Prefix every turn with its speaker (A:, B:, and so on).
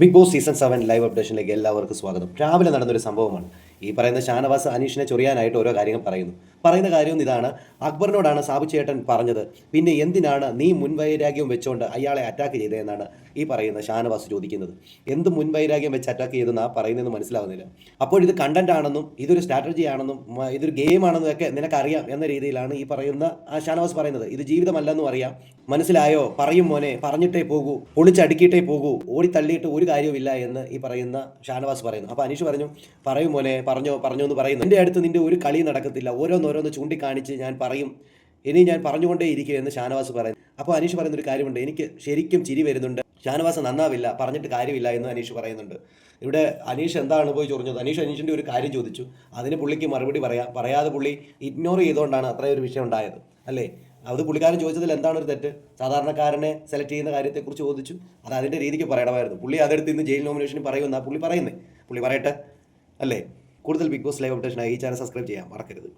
A: Big boss season seven live അപ്ഡേഷനിലേക്ക് എല്ലാവർക്കും സ്വാഗതം. രാവിലെ നടന്നൊരു സംഭവമാണ്. ഈ പറയുന്ന ഷാനവാസ് അനീഷിനെ ചൊറിയാനായിട്ട് ഓരോ കാര്യങ്ങൾ പറയുന്നു. പറയുന്ന കാര്യം ഇതാണ്. അക്ബറിനോടാണ് സാബു ചേട്ടൻ പറഞ്ഞത്. പിന്നെ എന്തിനാണ് നീ മുൻവൈരാഗ്യം വെച്ചുകൊണ്ട് അയാളെ അറ്റാക്ക് ചെയ്തതെന്നാണ് ഈ പറയുന്ന ഷാനവാസ് ചോദിക്കുന്നത്. എന്ത് മുൻവൈരാഗ്യം വെച്ച് അറ്റാക്ക് ചെയ്തെന്നാ പറയുന്നതെന്ന് മനസ്സിലാവുന്നില്ല. അപ്പോൾ ഇത് കണ്ടന്റ് ആണെന്നും ഇതൊരു സ്ട്രാറ്റജി ആണെന്നും ഇതൊരു ഗെയിം ആണെന്നും ഒക്കെ നിനക്കറിയാം എന്ന രീതിയിലാണ് ഈ പറയുന്ന ആ ഷാനവാസ് പറയുന്നത്. ഇത് ജീവിതമല്ലെന്നും അറിയാം. മനസ്സിലായോ? പറയും മോനെ പറഞ്ഞിട്ടേ പോകൂ. പൊളിച്ചടുക്കിയിട്ടേ പോകൂ. ഓടി തള്ളിയിട്ട് ഒരു കാര്യവുമില്ല എന്ന് ഈ പറയുന്ന ഷാനവാസ് പറയുന്നു. അപ്പോൾ അനീഷ് പറഞ്ഞു പറയും മോനെ പറഞ്ഞോ പറഞ്ഞോ എന്ന് പറയുന്നു. എന്റെ അടുത്ത് നിന്റെ ഒരു കളി നടക്കത്തില്ല. ഓരോന്നോരോന്ന് ചൂണ്ടിക്കാണിച്ച് ഞാൻ പറയും. ഇനി ഞാൻ പറഞ്ഞുകൊണ്ടേ ഇരിക്കും എന്ന് ഷാനവാസ് പറയുന്നു. അപ്പോൾ അനീഷ് പറയുന്ന ഒരു കാര്യമുണ്ട്. എനിക്ക് ശരിക്കും ചിരി വരുന്നുണ്ട്. ഷാനവാസ് നന്നാവില്ല പറഞ്ഞിട്ട് കാര്യമില്ല എന്ന് അനീഷ് പറയുന്നുണ്ട്. ഇവിടെ അനീഷ് എന്താണ് പോയി ചൊറിഞ്ഞത് അനീഷ് അനീഷിന്റെ ഒരു കാര്യം ചോദിച്ചു. അതിന് പുള്ളിക്ക് മറുപടി പറയാം. പറയാതെ പുള്ളി ഇഗ്നോർ ചെയ്തുകൊണ്ടാണ് അത്രയും ഒരു വിഷയം ഉണ്ടായത്. അല്ലേ? അത് പുള്ളിക്കാരൻ ചോദിച്ചതിൽ എന്താണ് ഒരു തെറ്റ്? സാധാരണക്കാരനെ സെലക്ട് ചെയ്യുന്ന കാര്യത്തെക്കുറിച്ച് ചോദിച്ചു. അത് അതിന്റെ രീതിക്ക് പറയണമായിരുന്നു. പുള്ളി അതെടുത്ത് ഇന്ന് ജയിൽ നോമിനേഷൻ പറയുമെന്നാണ് പുള്ളി പറയുന്നത് പുള്ളി പറയട്ടെ? അല്ലേ? കൂടുതൽ ബിഗ് ബോസ് ലൈവ് അപ്ഡേഷനായി ഈ ചാനൽ സബ്സ്ക്രൈബ് ചെയ്യാൻ മറക്കരുത്.